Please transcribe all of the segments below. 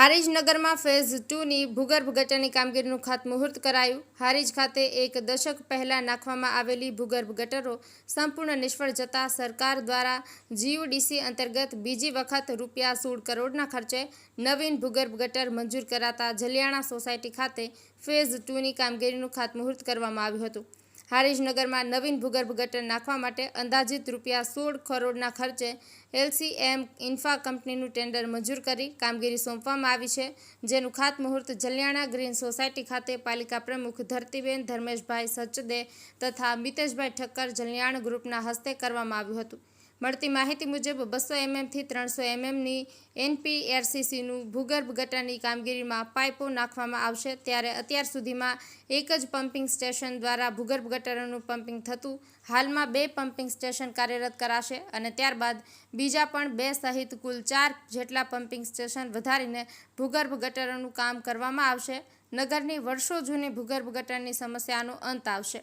હારીજનગરમાં phase ટુની ભૂગર્ભ ગટરની કામગીરીનું ખાતમુહૂર્ત કરાયું. હારીજ ખાતે એક દશક પહેલાં નાખવામાં આવેલી ભૂગર્ભ ગટરો સંપૂર્ણ નિષ્ફળ જતા સરકાર દ્વારા જીયુડીસી અંતર્ગત બીજી વખત રૂપિયા સોળ કરોડના ખર્ચે નવીન ભૂગર્ભ ગટર મંજૂર કરાતા જલિયાણા સોસાયટી ખાતે ફેઝ ટુની કામગીરીનું ખાતમુહૂર્ત કરવામાં આવ્યું હતું. હારીજનગરમાં નવીન ભૂગર્ભ ગટર નાખવા માટે અંદાજિત રૂપિયા સોળ કરોડના ખર્ચે એલસીએમ ઇન્ફા કંપનીનું ટેન્ડર મંજૂર કરી કામગીરી સોંપવામાં આવી છે, જેનું ખાતમુહૂર્ત જલિયાણા ગ્રીન સોસાયટી ખાતે પાલિકા પ્રમુખ ધરતીબેન ધર્મેશભાઈ સચદે તથા મિતેશભાઈ ઠક્કર જલિયાણ ગ્રુપના હસ્તે કરવામાં આવ્યું હતું. મળતી માહિતી મુજબ બસો એમએમથી ત્રણસો એમએમની એનપીઆરસીસીનું ભૂગર્ભ ગટરની કામગીરીમાં પાઇપો નાખવામાં આવશે. ત્યારે અત્યાર સુધીમાં એક જ પમ્પિંગ સ્ટેશન દ્વારા ભૂગર્ભ ગટરનું પમ્પિંગ થતું. હાલમાં બે પમ્પિંગ સ્ટેશન કાર્યરત કરાશે અને ત્યારબાદ બીજા પણ બે સહિત કુલ ચાર જેટલા પમ્પિંગ સ્ટેશન વધારીને ભૂગર્ભ ગટરનું કામ કરવામાં આવશે. નગરની વર્ષો જૂની ભૂગર્ભ ગટરની સમસ્યાનો અંત આવશે.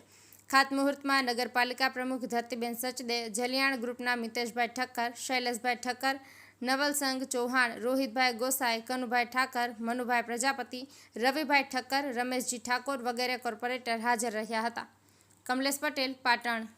ખાતમુહૂર્તમાં નગરપાલિકા પ્રમુખ ધરતીબેન સચદે, જલિયાણ ગ્રુપના મિતેશભાઈ ઠક્કર, શૈલેષભાઈ ઠક્કર નવલસંઘ ચૌહાણ, રોહિતભાઈ ગોસાઈ, કનુભાઈ ઠાકર, મનુભાઈ પ્રજાપતિ, રવિભાઈ ઠક્કર, રમેશજી ઠાકોર વગેરે કોર્પોરેટર હાજર રહ્યા હતા. કમલેશ પટેલ, પાટણ.